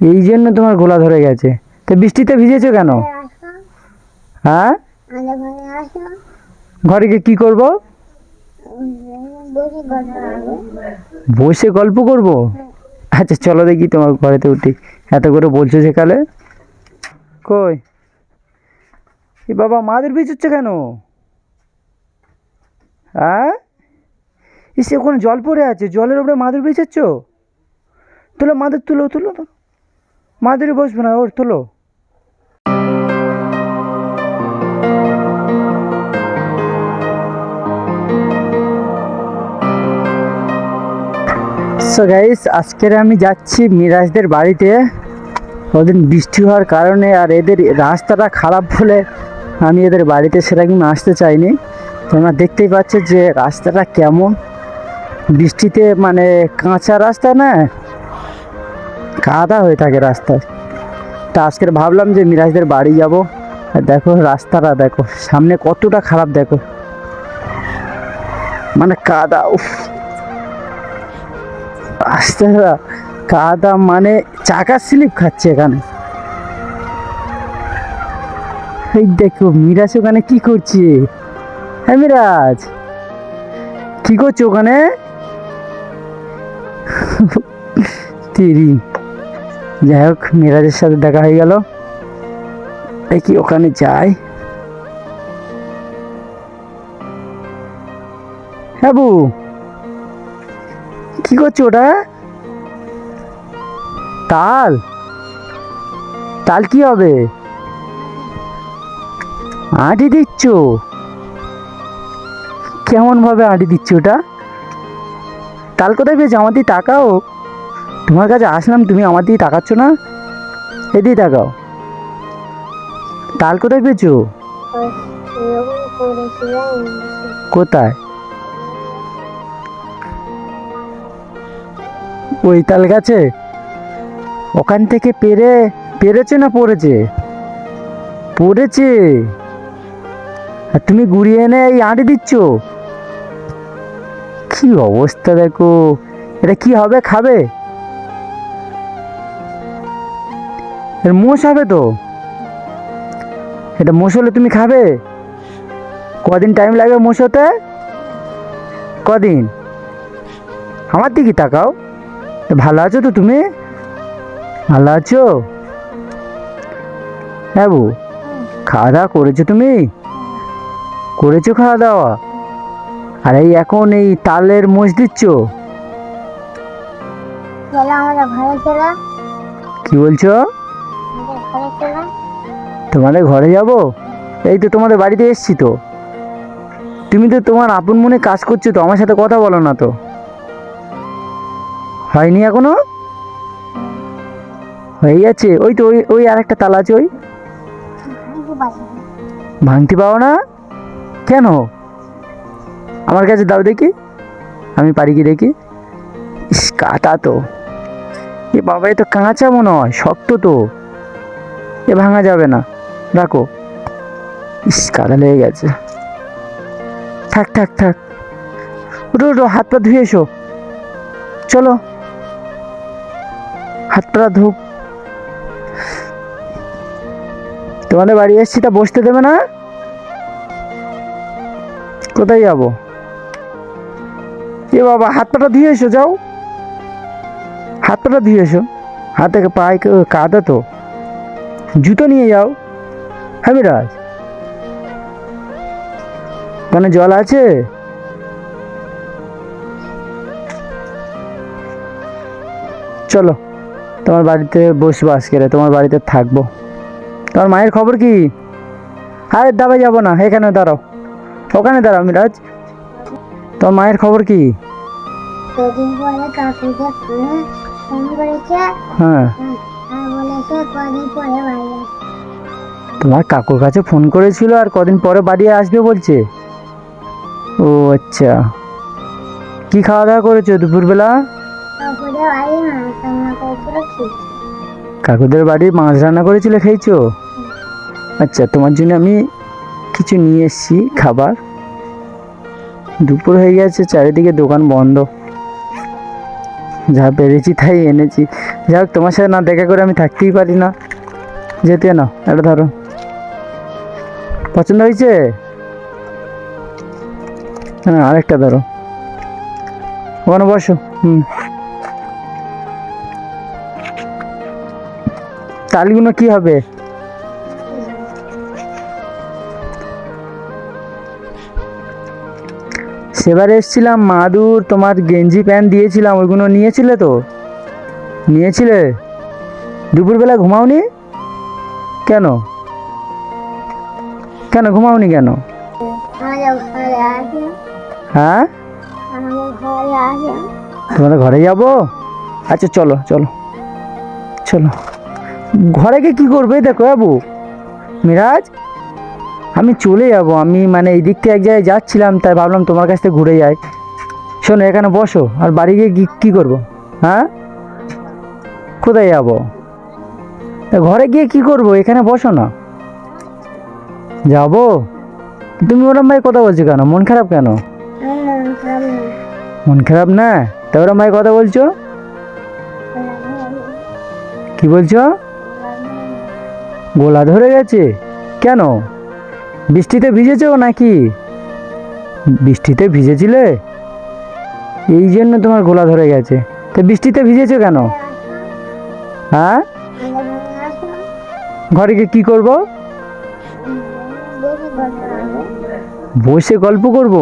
এই জন্য তোমার গোলা ধরে গেছে। তো বৃষ্টিতে ভিজেছো কেন? আসো। হ্যাঁ ঘরে গিয়ে কি করব? বসে গল্প করব। করব? আচ্ছা চলো দেখি তোমার ঘরেতে উঠি। এত করে বলছো সেকালে। কই? এ বাবা মাদের ভিজুচ্ছে কেন? হ্যাঁ? এসে ওখানে জল পড়ে আছে। জলের উপরে মাদুর ভিজাচ্ছ তুলো মাদুর তুলো তুলো তো মাদুরে বসবে না, ওর তুলো। সো গাইস আজকের আমি যাচ্ছি মিরাজদের বাড়িতে। ওদিন বৃষ্টি হওয়ার কারণে আর এদের রাস্তাটা খারাপ বলে আমি এদের বাড়িতে সেরকম আসতে চাইনি। তোমরা দেখতেই পাচ্ছ যে রাস্তাটা কেমন। বৃষ্টিতে মানে কাঁচা রাস্তা না কাদা হয়ে থাকে রাস্তায়। তা আজকের ভাবলাম যে মিরাজদের বাড়ি যাব। দেখো রাস্তাটা দেখো, সামনে কতটা খারাপ দেখো। মানে কাদা উফ। রাস্তাটা কাদা মানে চাকা স্লিপ খাচ্ছে এখানে। এই দেখো, মিরাজ ওখানে কি করছে? হ্যাঁ মিরাজ, কি করছ ওখানে? তিরি যাই হোক মিরাজের সাথে দেখা হয়ে গেল। দেখি ওখানে যাই। হ্যাঁ কি করছ ওটা? তাল তাল কি হবে? আঁটি দিচ্ছ? কেমন ভাবে আঁটি দিচ্ছ ওটা? তাল কোথায় পেয়েছ? আমার দিকে তাকাও তোমার কাছে আসলাম, তুমি আমার দিকে তাকাচ্ছ না? এদিকে তাকাও। তাল কোথায় পেয়েছ? কোথায়? ওই তাল গাছে? ওখান থেকে পেরে, পেরেছে না পড়েছে? পড়েছে। আর তুমি গুড়িয়ে এনে এই আঁটি দিচ্ছ? কি অবস্থা দেখো। এটা কি হবে, খাবে? মোষ হবে তো? এটা মোষ হলে তুমি খাবে? কদিন টাইম লাগবে মোষ হতে? কদিন? আমার দিকে তাকাও। ভালো আছো তো তুমি? ভালো আছো? হ্যাঁ বউ খাওয়া দাওয়া করেছ তুমি? করেছ খাওয়া দাওয়া? আর এই এখন এই তালের মোষ দিচ্ছ? কি বলছো? তোমাদের ঘরে যাব? এই তো তোমাদের বাড়িতে এসছি তো। তুমি তো তোমার আপন মনে কাজ করছ তো, আমার সাথে কথা বলো না তো। হয়নি এখনও? হয়ে যাচ্ছে ওই তো, ওই ওই আর একটা তালা আছে, ওই। ভাঙতে পাও না? কেন? আমার কাছে দাও দেখি। আমি পারি কি দেখি? ইস, কাটা তো। এ বাবা, এ তো কাঁচা মনে হয়, শক্ত তো। এ ভাঙা যাবে না। রাখো ইস, কাদা লেগে গেছে। থাক থাক থাক। উঠো উঠো, হাত পা ধুয়ে এসো। চলো। হাত পা ধুপ তোমাদের বাড়ি এসছি তা বসতে দেবে না? কোথায় যাব? এ বাবা, হাত পাটা ধুয়ে এসো, যাও। হাত পাটা ধুয়ে এসো। হাতে পায়ে কাদা তো। জুতো নিয়ে যাও। হ্যাঁ বিরাজ ওখানে জল আছে? চলো তোমার বাড়িতে বসবো আজকে তোমার বাড়িতে থাকব। তোমার মায়ের খবর কি? আরে দাবা যাব না এখানে দাঁড়াও। ওখানে দাঁড়াও মিরাজ তোমার মায়ের খবর কি? হ্যাঁ তোমার কাকুর কাছে ফোন করেছিল আর কদিন পরে বাড়ি আসবে বলছে। ও আচ্ছা। কি খাওয়া দাওয়া করেছ দুপুরবেলা? কাকুদের বাড়ি মাছ রান্না করেছিল খেয়েছি কাকুদের বাড়ির মাছ রান্না করেছিলে খেয়েছো? আচ্ছা তোমার জন্য আমি কিছু নিয়ে এসেছি খাবার। দুপুর হয়ে গেছে চারিদিকে দোকান বন্ধ। যা পেরেছি তাই এনেছি। যাই হোক তোমার সাথে না দেখা করে আমি থাকতেই পারি না। যেতে না এটা ধরো। পছন্দ হয়েছে? হ্যাঁ আরেকটা ধরো। ওখানে বসো, হুম। তালগুলো কি হবে? সেবার এসছিলাম, মাদুর, তোমার গেঞ্জি প্যান্ট দিয়েছিলাম, ওইগুলো নিয়েছিলে তো? নিয়েছিলে? দুপুরবেলা ঘুমাওনি? কেন? কেন? ঘুমাওনি কেন? হ্যাঁ? তোমাদের ঘরে যাব? আচ্ছা চলো চলো চলো। ঘরে গিয়ে কী করবে দেখো বাবু? মিরাজ আমি চলে যাব। আমি মানে এই দিক থেকে এক জায়গায় যাচ্ছিলাম তাই ভাবলাম তোমার কাছ থেকে ঘুরে যাই। শোনো এখানে বসো আর বাড়ি গিয়ে কি- কী করব? হ্যাঁ? কোথায় যাব? ঘরে গিয়ে কি করব? এখানে বসো না। যাব? তুমি ওরম ভাই কথা বলছো কেন? মন খারাপ কেন? মন খারাপ না? তা ওরম ভাই কথা বলছো? কি বলছো? গোলা ধরে গেছে? কেন? বৃষ্টিতে ভিজেছো নাকি? বৃষ্টিতে ভিজেছিলে? এই জন্য তোমার গোলা ধরে গেছে। তো বৃষ্টিতে ভিজেছ কেন? হ্যাঁ? ঘরে গিয়ে কী করব? বসে গল্প করব?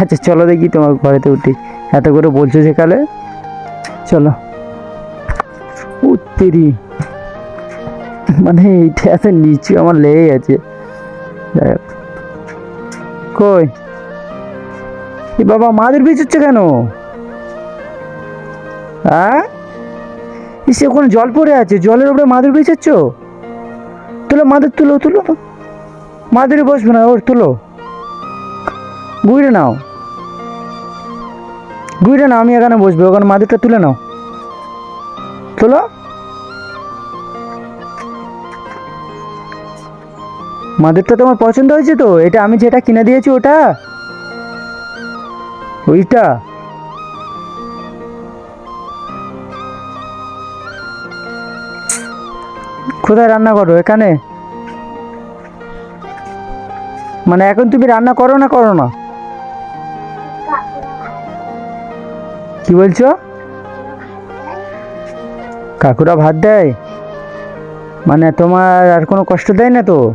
আচ্ছা চলো দেখি তোমার ঘরেতে উঠি। এত করে বলছো সেকালে চলো। উত্তেরি। মানে এইটা এত নিচু আমার লেগে আছে কই? এ বাবা, মাদের বীজ হচ্ছে কেন? হ্যাঁ সে ওখানে জল পড়ে আছে, জলের উপরে মাদুর বেঁচেছ তুলো, মাদুর তুলো তুলো। মাদুরে বসবে না, ওর তুলো। গুইরে নাও। গুইরে নাও, আমি এখানে বসবো, ওখানে মাদুরটা তুলে নাও। তোলো। মাদুরটা তোমার পছন্দ হয়েছে তো? এটা আমি যেটা কিনে দিয়েছি, ওটা? ওইটা? কোথায় রান্না করো, এখানে? মানে এখন তুমি রান্না করো না করো না? কি বলছো? কাকুরা ভাত দেয়? মানে তোমার আর কোনো কষ্ট দেয় না তো?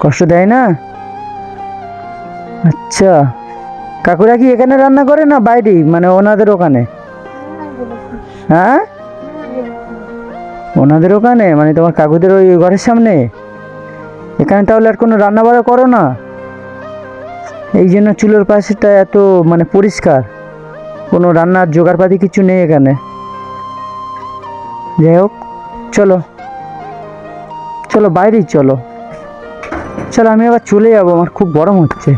কষ্ট দেয় না? আচ্ছা। কাকুরা কি এখানে রান্না করে না বাইরেই মানে ওনাদের ওখানে? হ্যাঁ? ওনাদের ওখানে? মানে তোমার কাকুদের ওই ঘরের সামনে? এখানে তাহলে আর কোনো রান্না বাড়া করো না। এই জন্য চুলোর পাশেটা এত মানে পরিষ্কার। কোনো রান্নার জোগাড়পাতি কিছু নেই এখানে। যাই হোক, চলো। চলো, বাইরেই চলো। চলো, আমি আবার চলে যাব, আমার খুব গরম হচ্ছে।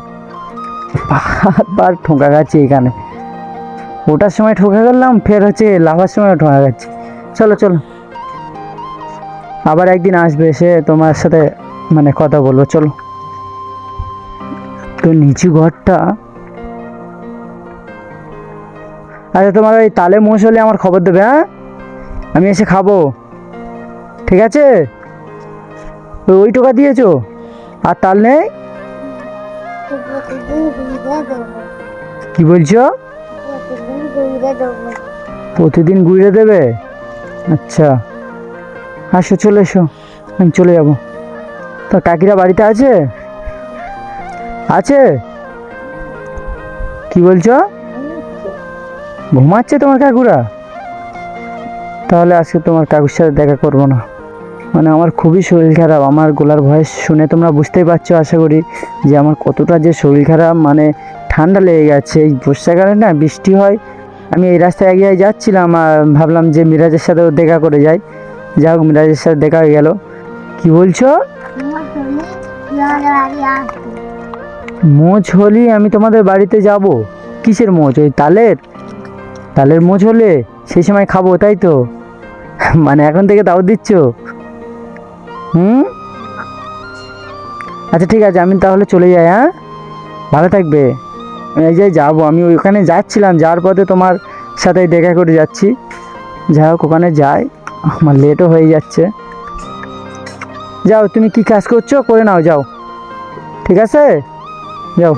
বার ঠোকা গেছে এখানে। ওটার সময় ঠোকা গেলাম ফের হচ্ছে লাভার সময় ঠোকা গেছে চলো চলো। আবার একদিন আসবে সে তোমার সাথে মানে কথা বলব, চলো। তো নিচু ঘরটা আচ্ছা তোমার ওই তালে মোষ হলে আমার খবর দেবে হ্যাঁ? আমি এসে খাব। ঠিক আছে? ওই টোকা দিয়েছ? আর তাল নেই? কি বলছো? প্রতিদিন ঘুরে দেবে? আচ্ছা। আসো, চলে এসো। আমি চলে যাব। তো কাকিরা বাড়িতে আছে? আছে? কি বলছো? ঘুমাচ্ছে তোমার কাকুরা? তাহলে আজকে তোমার কাকুর সাথে দেখা করব না। মানে আমার খুবই শরীর খারাপ, আমার গলার ভয়েস শুনে তোমরা বুঝতেই পারছ আশা করি যে আমার কতটা যে শরীর খারাপ মানে ঠান্ডা লেগে গেছে। এই বর্ষাকালে না বৃষ্টি হয়, আমি এই রাস্তায় এগিয়ে যাচ্ছিলাম, আর ভাবলাম যে মিরাজের সাথেও দেখা করে যাই। যাই হোক, মিরাজের সাথে দেখা হয়ে গেল। কি বলছো? মোচ হলি আমি তোমাদের বাড়িতে যাব। কিসের মোচ? ওই তালের? তালের মোচ হলে সেই সময় খাব, তাই তো? মানে এখন থেকে দাও দিচ্ছ? হুম? আচ্ছা ঠিক আছে, আমি তাহলে চলে যাই হ্যাঁ? ভালো থাকবে। এই যে যাব, আমি ওইখানে যাচ্ছিলাম, যাওয়ার পথে তোমার সাথে দেখা করে যাচ্ছি। যাই হোক, ওখানে যাই। আমার লেটও হয়ে যাচ্ছে। যাও তুমি কি কাজ করছ? করে নাও যাও। ঠিক আছে? যাও।